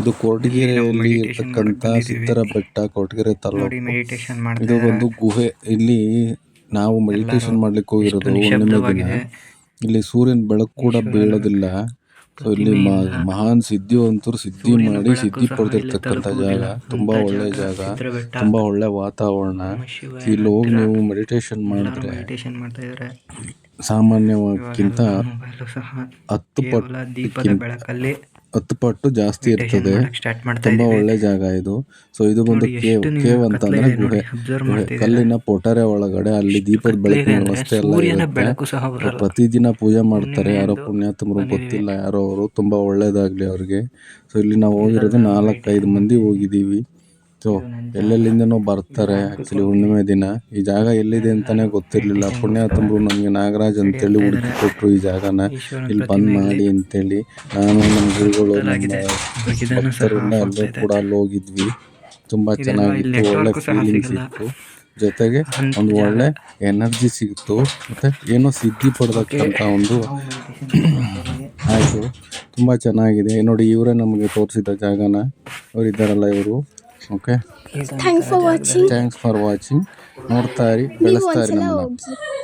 ಇದು ಕೊರಟಗೆರೆಯಲ್ಲಿ ಇರತಕ್ಕಂತ ಇರ್ತಕ್ಕಂಥ ಸಿದ್ದರ ಬೆಟ್ಟ ಕೊರಟಗೆರೆ ನೋಡಿ ತಾಲೂಕು. ಇದು ಒಂದು ಗುಹೆ. ಇಲ್ಲಿ ನಾವು ಮೆಡಿಟೇಷನ್ ಮಾಡ್ಲಿಕ್ಕೆ ಹೋಗಿರೋದು ಹುಣ್ಣಿಮೆ ದಿನ ಇಲ್ಲಿ ಸೂರ್ಯನ ಬೆಳಕು ಕೂಡ ಬೀಳೋದಿಲ್ಲ. ಸೊ ಇಲ್ಲಿ ಮಹಾನ್ ಮಹಾನ್ ಅಂತೂ ಸಿದ್ಧಿ ಮಾಡಿ ಸಿದ್ಧಿ ಪಡೆದಿರ್ತಕ್ಕಂಥ ಜಾಗ. ತುಂಬಾ ಒಳ್ಳೆ ಜಾಗ. ತುಂಬಾ ಒಳ್ಳೆ ವಾತಾವರಣ. ಇಲ್ಲಿ ಹೋಗಿ ನೀವು ಮೆಡಿಟೇಷನ್ ಮಾಡಿದ್ರೆ ಸಾಮಾನ್ಯಕ್ಕಿಂತ ಸಹ ಹತ್ತು ಬೆಳಕಲ್ಲಿ ಹತ್ತು ಪಟ್ಟು ಜಾಸ್ತಿ ಇರ್ತದೆ. ತುಂಬಾ ಒಳ್ಳೆ ಜಾಗ ಇದು. ಸೊ ಇದು ಬಂದು ಕೇವ್ ಕೇವ್ ಅಂತಂದ್ರೆ ಗುಹೆ. ಕಲ್ಲಿನ ಪೊಟರೆ ಒಳಗಡೆ ಅಲ್ಲಿ ದೀಪದ ಬೆಳಕಿನ ವ್ಯವಸ್ಥೆ ಎಲ್ಲ ಇರುತ್ತೆ. ಪ್ರತಿದಿನ ಪೂಜೆ ಮಾಡ್ತಾರೆ. ಯಾರೋ ಪುಣ್ಯಾತ್ಮರು. ಗೊತ್ತಿಲ್ಲ ಯಾರೋ ಅವರು. ತುಂಬಾ ಒಳ್ಳೇದಾಗ್ಲಿ ಅವ್ರಿಗೆ. ಸೊ ಇಲ್ಲಿ ನಾವು ಹೋಗಿರೋದು ನಾಲ್ಕೈದು ಮಂದಿ ಹೋಗಿದ್ದೀವಿ. ಸೊ ಎಲ್ಲೆಲ್ಲಿಂದನೋ ಬರ್ತಾರೆ ಆ್ಯಕ್ಚುಲಿ ಹುಣ್ಣಿಮೆ ದಿನ. ಈ ಜಾಗ ಎಲ್ಲಿದೆ ಅಂತಾನೆ ಗೊತ್ತಿರ್ಲಿಲ್ಲ. ಪುಣ್ಯಾತ್ಮರು ನಮಗೆ ನಾಗರಾಜ್ ಅಂತೇಳಿ ಹುಡುಕಿ ಕೊಟ್ಟರು ಈ ಜಾಗನ. ಇಲ್ಲಿ ಬಂದ್ ಮಾಡಿ ಅಂತೇಳಿ ನಾನು ನಮ್ಮ ಗುರುಗಳು ನಮ್ಮ ಭಕ್ತರೆಲ್ಲ ಎಲ್ಲರೂ ಕೂಡ ಅಲ್ಲಿ ಹೋಗಿದ್ವಿ. ತುಂಬಾ ಚೆನ್ನಾಗಿತ್ತು, ಒಳ್ಳೆ ಫೀಲಿಂಗ್ಸ್ ಇತ್ತು. ಜೊತೆಗೆ ಒಂದು. ಒಳ್ಳೆ ಎನರ್ಜಿ ಸಿಕ್ತು. ಮತ್ತೆ ಏನೋ ಸಿದ್ಧಿ ಪಡ್ದಕ್ಕಂಥ ಒಂದು ಆಯಿತು. ತುಂಬ ಚೆನ್ನಾಗಿದೆ. ನೋಡಿ, ಇವರೇ ನಮಗೆ ತೋರಿಸಿದ ಜಾಗನ. ಅವರಿದ್ದಾರಲ್ಲ ಇವರು. okay thanks for watching thanks for watching ನೋಡ್ತಾ ಇರಿ ನೀವು ಬೆಳೆಸ್ತಾ ಇರಿ ಒಂದ್ಸಲ ನಮ್ಮನ್ನ ಹೋಗಿ